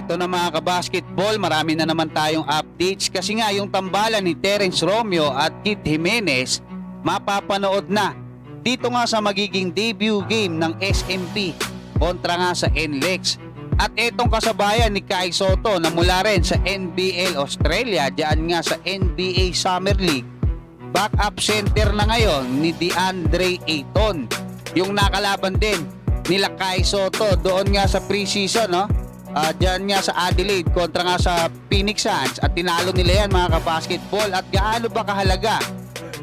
Eto na mga kabasketball, marami na naman tayong updates kasi nga yung tambalan ni Terence Romeo at Kit Jimenez mapapanood na dito nga sa magiging debut game ng SMP kontra nga sa NLEX. At etong kasabayan ni Kai Soto na mula rin sa NBL Australia, diyan nga sa NBA Summer League, backup center na ngayon ni DeAndre Ayton. Yung nakalaban din nila Kai Soto doon nga sa preseason, no? Ah, diyan nga sa Adelaide kontra nga sa Phoenix Suns at tinalo nila yan mga kabasketball at gaano ba kahalaga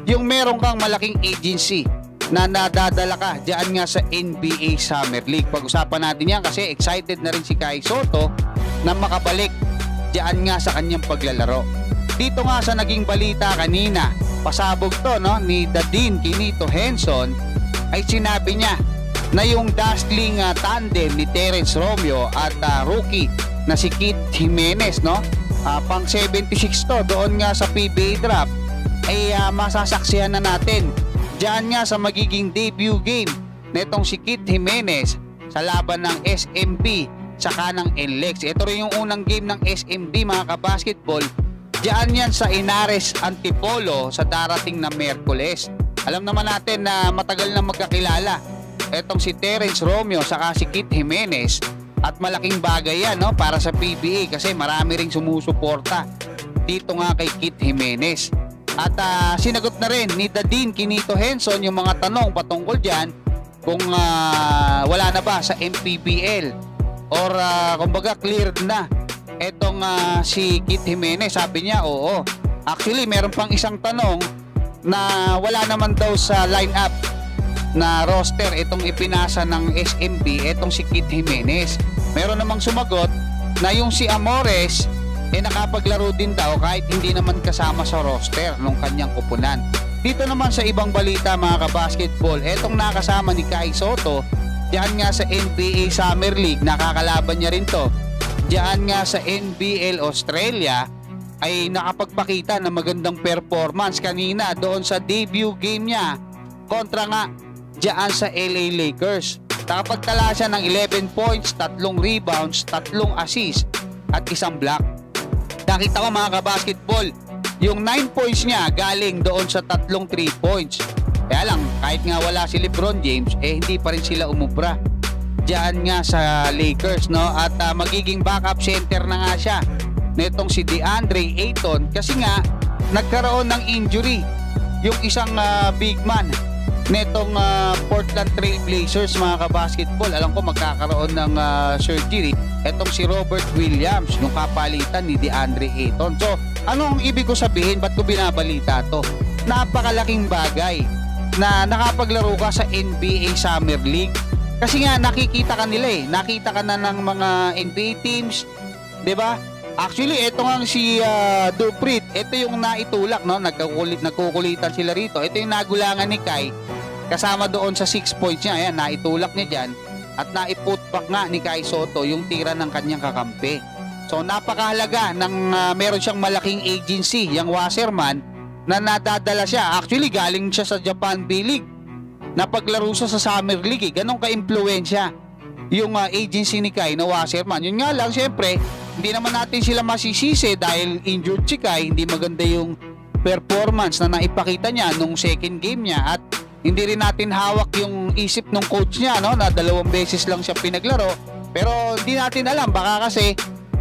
yung meron kang malaking agency na nadadala ka diyan nga sa NBA Summer League. Pag-usapan natin yan kasi excited na rin si Kai Soto na makabalik diyan nga sa kanyang paglalaro. Dito nga sa naging balita kanina, pasabog to no ni Dadin Kinito Henson ay sinabi niya na yung dazzling ah, tandem ni Terence Romeo at ah, rookie na si Kit Jimenez no Ah, pang 76 to doon nga sa PBA draft ay ah, masasaksihan na natin diyan nga sa magiging debut game netong si Kit Jimenez sa laban ng SMP saka ng NLEX. Ito rin yung unang game ng SMB mga kabasketball. Diyan yan sa Inares Antipolo sa darating na Merkules. Alam naman natin na matagal na magkakilala etong si Terence Romeo saka si Kit Jimenez at malaking bagay yan no, para sa PBA kasi marami ring sumusuporta dito nga kay Kit Jimenez. At ah, sinagot na rin ni Dadin Kinito Henson yung mga tanong patungkol dyan kung ah, wala na ba sa MPBL or ah, kumbaga cleared na etong ah, si Kit Jimenez. Sabi niya oo. Actually meron pang isang tanong na wala naman daw sa lineup na roster itong ipinasa ng SMB itong si Kit Jimenez. Meron namang sumagot na yung si Amores eh nakapaglaro din daw kahit hindi naman kasama sa roster nung kanyang kupunan. Dito naman sa ibang balita mga kabasketball, etong nakasama ni Kai Soto, diyan nga sa NBA Summer League, nakakalaban niya rin to. Diyan nga sa NBL Australia, ay nakapagpakita ng magandang performance kanina doon sa debut game niya kontra nga diyan sa LA Lakers. Nakapagtala siya ng 11 points, tatlong rebounds, tatlong assists at isang block. Nakita ko mga kabasketball, yung 9 points niya galing doon sa tatlong 3 points. Kaya lang, kahit nga wala si Lebron James, eh hindi pa rin sila umubra. Diyan nga sa Lakers, no? At ah, magiging backup center na nga siya netong si DeAndre Ayton kasi nga nagkaroon ng injury yung isang ah, big man netong ah, Portland Trail Blazers mga kabasketball alam ko magkakaroon ng ah, surgery. Etong si Robert Williams nung kapalitan ni DeAndre Ayton. So ano ang ibig ko sabihin? Ba't ko binabalita to? Napakalaking bagay na nakapaglaro ka sa NBA Summer League. Kasi nga nakikita ka nila eh. Nakita ka na ng mga NBA teams 'di ba? Actually, ito nga si ah, Duprit, ito yung naitulak, no? Nagkukulit, nagkukulitan sila rito. Ito yung nagulangan ni Kai, kasama doon sa 6 points niya. Ayan, naitulak niya dyan. At naiputback nga ni Kai Soto yung tira ng kanyang kakampi. So, napakahalaga ng ah, meron siyang malaking agency, yung Wasserman, na nadadala siya. Actually, galing siya sa Japan B-League. Napaglaro siya sa Summer League. Eh. Ganon ka-impluensya yung ah, agency ni Kai na Wasserman. Yun nga lang, syempre, hindi naman natin sila masisisi dahil injured si Kai, hindi maganda yung performance na naipakita niya nung second game niya at hindi rin natin hawak yung isip ng coach niya no? Na dalawang beses lang siya pinaglaro. Pero hindi natin alam. Baka kasi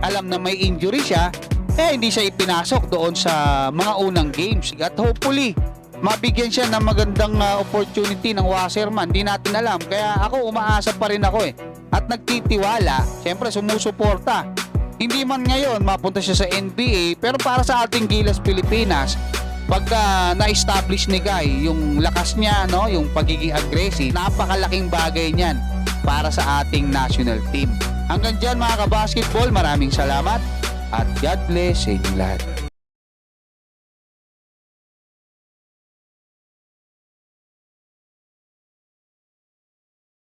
alam na may injury siya eh hindi siya ipinasok doon sa mga unang games. At hopefully mabigyan siya ng magandang ah, opportunity ng Wasserman hindi natin alam. Kaya ako umaasa pa rin ako eh. At nagtitiwala. Syempre sumusuporta. Hindi man ngayon mapunta siya sa NBA pero para sa ating Gilas Pilipinas pagka na-establish ni Guy yung lakas niya no yung pagiging aggressive napakalaking bagay niyan para sa ating national team. Hanggang dyan mga kabasketball maraming salamat at God bless sa inyong lahat